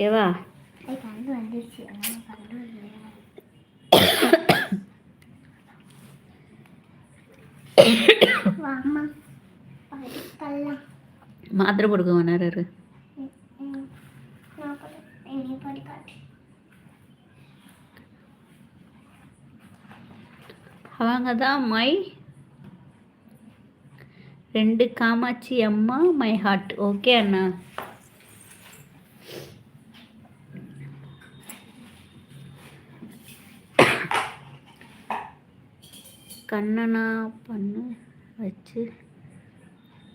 ஓகேவா மாத்திர கொடுக்க வேணாரு அவங்க தான் மை ரெண்டு காமாட்சி அம்மா மை ஹார்ட். ஓகே அண்ணா. கண்ணனா பண்ணு வச்சு.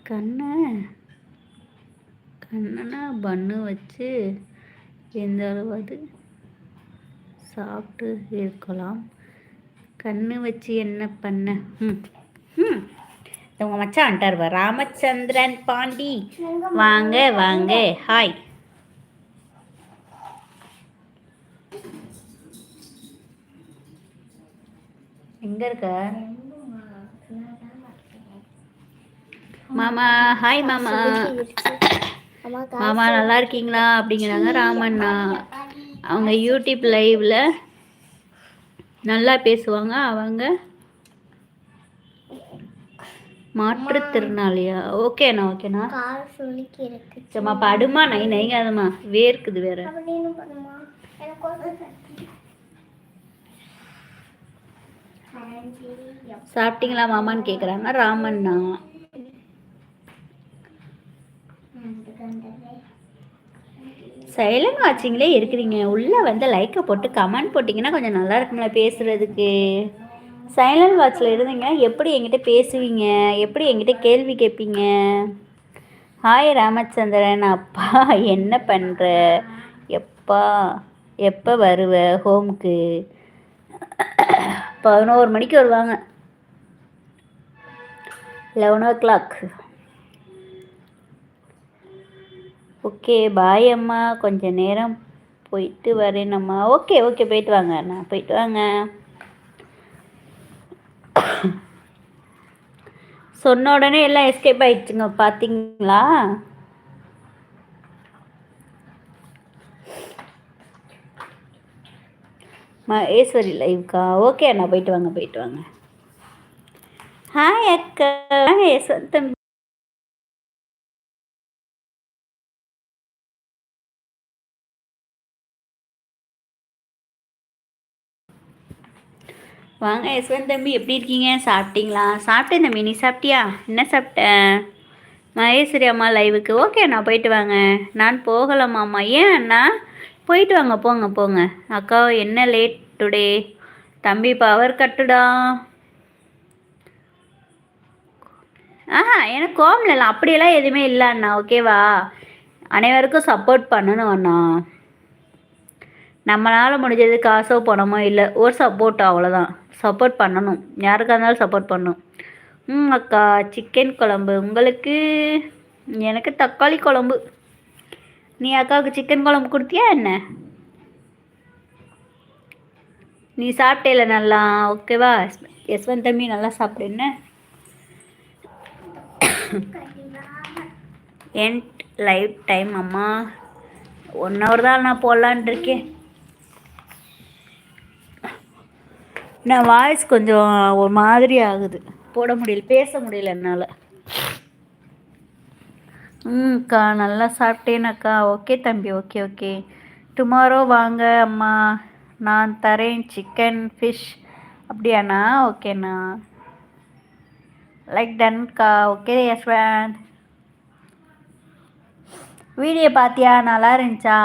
கண்ணை கண்ணனா பண்ணு வச்சு. எந்த அளவாது சாப்பிட்டு இருக்கலாம். கண்ணு வச்சு என்ன பண்ண? ம் ம் உங்கள் மச்சான் பாரு. ராமச்சந்திரன் பாண்டி. வாங்க வாங்க. ஹாய் எங்க இருக்க? மாமா ஹாய் மாமா. அம்மா மாமா நல்லா இருக்கீங்களா? அப்படிங்கிறாங்க ராமண்ணா. அவங்க யூடியூப் லைவ்ல நல்லா பேசுவாங்க அவங்க மாற்றுத்திறனாளியா? ஓகேண்ணா ஓகேண்ணா. சும்மா படுமா நை நைங்காதம்மா வேர்க்குது வேற. சாப்பிட்டீங்களா மாமான்னு கேட்குறாங்க ராமண்ணா. சைலண்ட் வாட்சிங்லே இருக்கிறீங்க. உள்ளே வந்து லைக்கை போட்டு கமெண்ட் போட்டிங்கன்னா கொஞ்சம் நல்லா இருக்கும்ல பேசுகிறதுக்கு சைலண்ட் வாட்சில் இருந்தீங்கன்னா எப்படி என்கிட்ட பேசுவீங்க? எப்படி என்கிட்ட கேள்வி கேட்பீங்க ஹாய் ராமச்சந்திரன் அப்பா என்ன பண்ணுற எப்பா எப்போ வருவ? ஹோம்க்கு பதினோரு மணிக்கு வருவாங்க. Eleven o'clock okay bye அம்மா. கொஞ்சம் நேரம் போயிட்டு வரேனம்மா ஓகே ஓகே போயிட்டு வாங்க. நான் போயிட்டு வாங்க. சொன்ன உடனே எல்லாம் எஸ்கேப் ஆயிடுச்சுங்க. பார்த்தீங்களா மகேஸ்வரி லைவ்க்கா ஓகே அண்ணா போயிட்டு வாங்க போயிட்டு வாங்க. ஹாய் அக்கா. யஸ்வந்த் தம்பி. வாங்க யஸ்வந்த் தம்பி எப்படி இருக்கீங்க? சாப்பிட்டீங்களா? சாப்பிட்டேன் தம்பி. நீ சாப்பிட்டியா? என்ன சாப்பிட்ட? மகேஸ்வரி அம்மா லைவுக்கு ஓகே அண்ணா போயிட்டு வாங்க. நான் போகலாமாம்மா ஏன் அண்ணா? போயிட்டு வாங்க போங்க போங்க. அக்கா என்ன லேட் டுடே தம்பி பவர் கட்டுடா ஆஹா எனக்கு கோவம் இல்லை அப்படியெல்லாம் எதுவுமே இல்லை அண்ணா. ஓகேவா அனைவருக்கும் சப்போர்ட் பண்ணணும் அண்ணா. நம்மளால் முடிஞ்சது காசோ பணமோ இல்லை. ஒரு சப்போர்ட் அவ்வளோதான் சப்போர்ட் பண்ணணும். யாருக்காக இருந்தாலும் சப்போர்ட் பண்ணணும் ம் அக்கா சிக்கன் குழம்பு. உங்களுக்கு எனக்கு தக்காளி குழம்பு. நீ அக்காவுக்கு சிக்கன் குழம்பு கொடுத்தியா என்ன? நீ சாப்பிட்டேல நல்லா ஓகேவா? யஸ்வந்த் தம்பி நல்லா சாப்பிடு என்ன? என் லைவ் டைம் அம்மா. ஒன் ஹவர் தான் நான் போடலான் இருக்கேன். நான் வாய்ஸ் கொஞ்சம் ஒரு மாதிரி ஆகுது. போட முடியல பேச முடியல என்னால். ம்க்கா நல்லா சாப்பிட்டேனக்கா. ஓகே தம்பி ஓகே ஓகே. டுமாரோ வாங்க அம்மா. நான் தரேன் சிக்கன் ஃபிஷ் அப்படியாண்ணா? ஓகேண்ணா. லைக் டன்க்கா ஓகே யஸ்வந்த் வீடியோ பார்த்தியா நல்லா இருந்துச்சா?